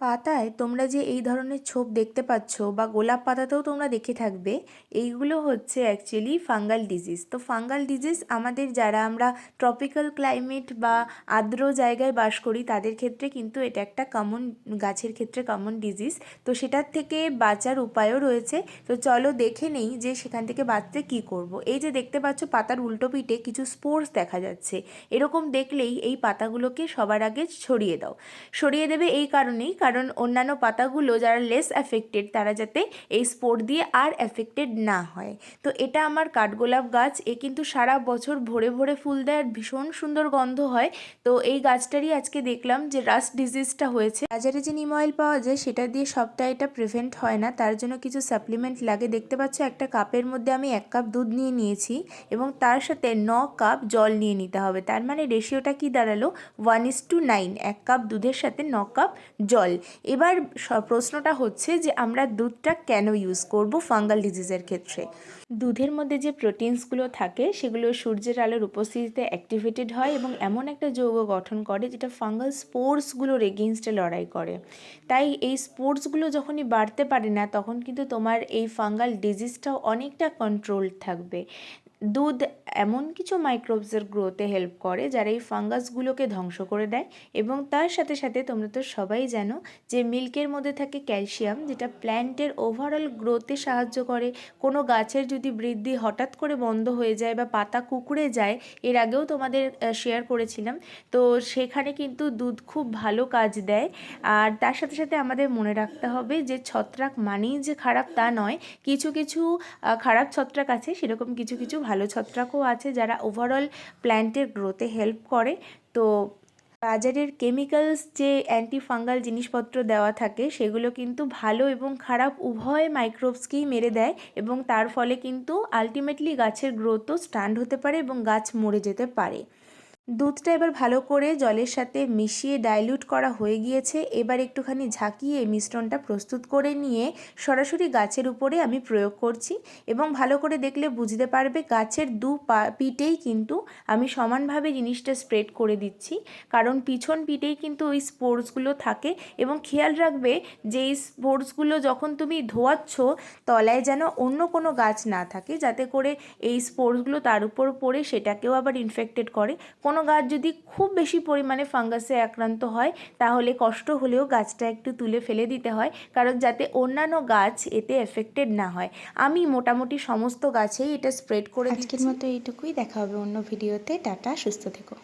পাতায় তোমরা যে এই ধরনের ছোপ দেখতে পাচ্ছ বা গোলাপ পাতাতেও তোমরা দেখে থাকবে, এইগুলো হচ্ছে অ্যাকচুয়ালি ফাঙ্গাল ডিজিজ তো ফাঙ্গাল ডিজিজ আমাদের যারা আমরা ট্রপিক্যাল ক্লাইমেট বা আর্দ্র জায়গায় বাস করি, তাদের ক্ষেত্রে কিন্তু এটা একটা কমন গাছের ক্ষেত্রে কমন ডিজিজ তো সেটার থেকে বাঁচার উপায়ও রয়েছে। তো চলো দেখে নেই যে সেখান থেকে বাঁচতে কী করব। এই যে দেখতে পাচ্ছ পাতার উল্টো পিঠে কিছু স্পোর্স দেখা যাচ্ছে। এরকম দেখলেই এই পাতাগুলোকে সবার আগে ছড়িয়ে দাও। সরিয়ে দেবে এই কারণেই কারণ অন্যান্য পাতাগুলো যারা লেস অ্যাফেক্টেড তারা যাতে এই স্পোর দিয়ে আর অ্যাফেক্টেড না হয়। তো এটা আমার কাঠগোলাপ গাছ, এ কিন্তু সারা বছর ভরে ভরে ফুল দেয়, আর ভীষণ সুন্দর গন্ধ হয়। তো এই গাছটারই আজকে দেখলাম যে রাস্ট ডিজিজটা হয়েছে। বাজারে যে নিম অয়েল পাওয়া যায়, সেটা দিয়ে সবটা এটা প্রিভেন্ট হয় না। তার জন্য কিছু সাপ্লিমেন্ট লাগে। দেখতে পাচ্ছ, একটা কাপের মধ্যে আমি এক কাপ দুধ নিয়ে নিয়েছি, এবং তার সাথে ন কাপ জল নিয়ে নিতে হবে। তার মানে রেশিওটা কি দাঁড়াল? ওয়ান ইস টু নাইন এক কাপ দুধের সাথে ন কাপ জল। এবার প্রশ্নটা হচ্ছে যে আমরা দুধটা কেন ইউজ করব ফাঙ্গাল ডিজিজের ক্ষেত্রে? দুধের মধ্যে যে প্রোটিনসগুলো থাকে, সেগুলো সূর্যের আলোর উপস্থিতিতে অ্যাক্টিভেটেড হয় এবং এমন একটা যৌগ গঠন করে যেটা ফাঙ্গাল স্পোর্টসগুলোর এগেনস্টে লড়াই করে। তাই এই স্পোর্টসগুলো যখনই বাড়তে পারে না, তখন কিন্তু তোমার এই ফাঙ্গাল ডিজিজটাও অনেকটা কন্ট্রোল থাকবে। দুধ এমন কিছু মাইক্রোবসের গ্রোথে হেল্প করে যারা এই ফাঙ্গাসগুলোকে ধ্বংস করে দেয় এবং তার সাথে সাথে তোমরা তো সবাই জানো যে মিল্কের মধ্যে থাকে ক্যালসিয়াম যেটা প্ল্যান্টের ওভারঅল গ্রোথে সাহায্য করে। কোনো গাছের যদি বৃদ্ধি হঠাৎ করে বন্ধ হয়ে যায় বা পাতা কুকুড়ে যায়, এর আগেও তোমাদের শেয়ার করেছিলাম। তো সেখানে কিন্তু দুধ খুব ভালো কাজ দেয়। আর তার সাথে সাথে আমাদের মনে রাখতে হবে যে ছত্রাক মানেই যে খারাপ তা নয়। কিছু কিছু খারাপ ছত্রাক আছে, সেরকম কিছু কিছু ভালো ছত্রাকও আছে যারা ওভারঅল প্ল্যান্টের গ্রোথে হেল্প করে। তো বাজারের কেমিক্যালস যে অ্যান্টিফাঙ্গাল জিনিসপত্র দেওয়া থাকে, সেগুলো কিন্তু ভালো এবং খারাপ উভয় মাইক্রোবসকেই মেরে দেয় এবং তার ফলে কিন্তু আলটিমেটলি গাছের গ্রোথও স্ট্যান্ড হতে পারে এবং গাছ মরে যেতে পারে। দুধটা এবার ভালো করে জলের সাথে মিশিয়ে ডাইলিউট করা হয়ে গিয়েছে। এবার একটুখানি ঝাঁকিয়ে মিশ্রণটা প্রস্তুত করে নিয়ে সরাসরি গাছের উপরে আমি প্রয়োগ করছি এবং ভালো করে দেখলে বুঝতে পারবে গাছের দু পিঠেই কিন্তু আমি সমানভাবে জিনিসটা স্প্রেড করে দিচ্ছি। কারণ পিছন পিঠেই কিন্তু ওই স্পোর্টসগুলো থাকে এবং খেয়াল রাখবে যে এই স্পোর্টসগুলো যখন তুমি ধোয়াচ্ছ, তলায় যেন অন্য কোনো গাছ না থাকে, যাতে করে এই স্পোর্টসগুলো তার উপর পড়ে সেটাকেও আবার ইনফেক্টেড করে। কোনো গাছ যদি খুব বেশি পরিমাণে ফাঙ্গাসে আক্রান্ত হয় তাহলে কষ্ট হলেও গাছটা একটু তুলে ফেলে দিতে হয় কারণ যাতে অন্যান্য গাছ এতে এফেক্টেড না হয়। আমি মোটামুটি সমস্ত গাছেই এটা স্প্রেড করে আজকের মতো এইটুকুই দেখা হবে অন্য ভিডিওতে। টাটা সুস্থ থেকো।